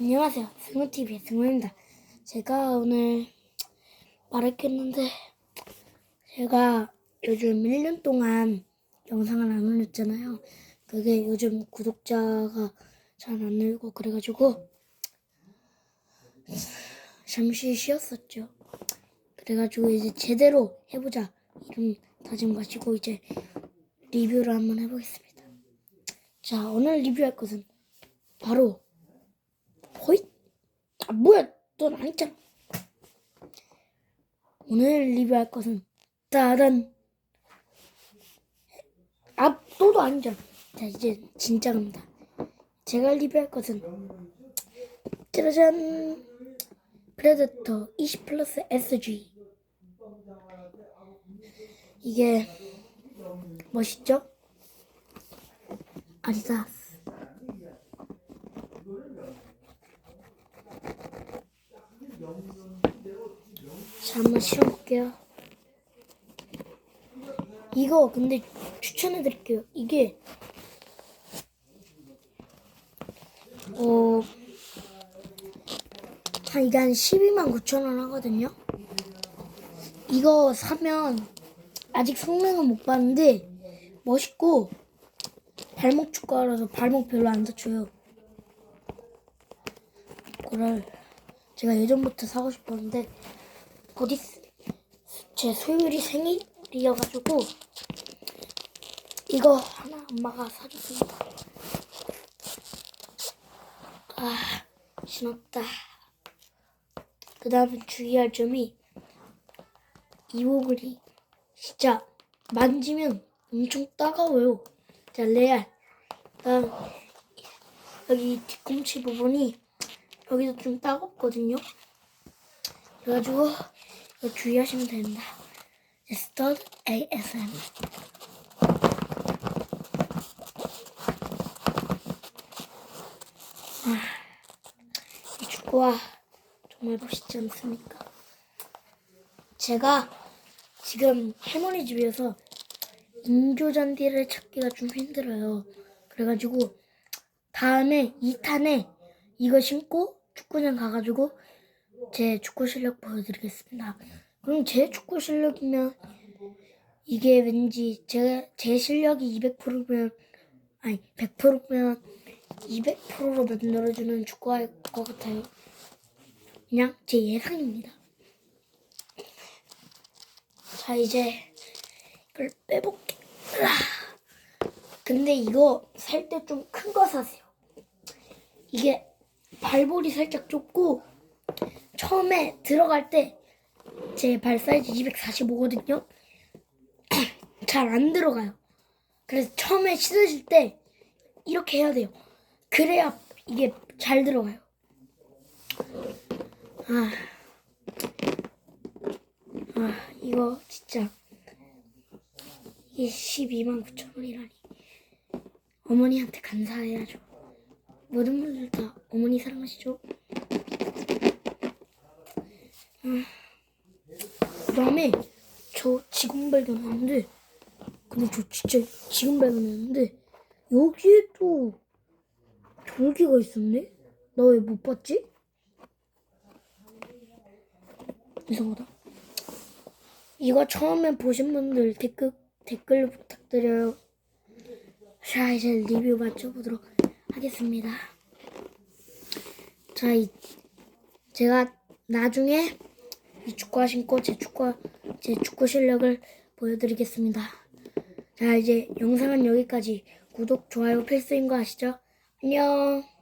안녕하세요. 승우TV의 승우입니다. 제가 오늘 말했겠는데, 제가 요즘 1년 동안 영상을 안 올렸잖아요. 그게 요즘 구독자가 잘 안 늘고 그래가지고, 잠시 쉬었었죠. 그래가지고 이제 제대로 해보자. 이런 다짐 가지고 이제 리뷰를 한번 해보겠습니다. 자, 오늘 리뷰할 것은 바로 호잇! 아 뭐야 넌안 했잖아. 오늘 리뷰할 것은 따단 아 또도 아니잖아. 자 이제 진짜 갑니다. 제가 리뷰할 것은 짜라잔. 프레데터 20 플러스 SG 이게 멋있죠? 아디다스 자, 한번 실어볼게요. 이거 근데 추천해드릴게요. 이게 어, 한 이게 한 12만 9천 원 하거든요. 이거 사면 아직 성능은 못 봤는데 멋있고 발목 축구하라서 발목 별로 안 다쳐요. 이거를 제가 예전부터 사고 싶었는데 어디 쓰- 제 소율이 생일이어가지고 이거 하나 엄마가 사줬습니다. 아 신었다. 그 다음에 주의할 점이 이 부분이 진짜 만지면 엄청 따가워요. 자 레알. 그다음 여기 뒤꿈치 부분이 여기도 좀 따갑거든요. 그래가지고 주의하시면 됩니다. 스터드 ASM. 아, 이 축구화 정말 멋있지 않습니까? 제가 지금 할머니 집에서 인조 잔디를 찾기가 좀 힘들어요. 그래가지고 다음에 2탄에 이거 신고 축구장 가가지고 제 축구 실력 보여드리겠습니다. 그럼 제 축구 실력이면 이게 왠지 제, 제 실력이 200%면 아니 100%면 200%로 만들어주는 축구할 것 같아요. 그냥 제 예상입니다. 자 이제 이걸 빼볼게. 으아. 근데 이거 살 때 좀 큰 거 사세요. 이게 발볼이 살짝 좁고 처음에 들어갈 때 제 발 사이즈 245거든요. 잘 안 들어가요. 그래서 처음에 신으실 때 이렇게 해야 돼요. 그래야 이게 잘 들어가요. 아, 아 이거 진짜 이게 12만 9천 원이라니. 어머니한테 감사해야죠. 모든 분들 다 어머니 사랑하시죠? 그 다음에 저 지금 발견했는데 근데 저 진짜 지금 발견했는데 여기에 또 돌기가 있었네? 나 왜 못 봤지? 이상하다 이거 처음에 보신 분들 댓글, 댓글 부탁드려요 자 이제 리뷰 맞춰보도록 하겠습니다 자 이, 제가 나중에 이 축구화 신고 제 축구 제 축구 실력을 보여드리겠습니다. 자 이제 영상은 여기까지 구독 좋아요 필수인 거 아시죠? 안녕.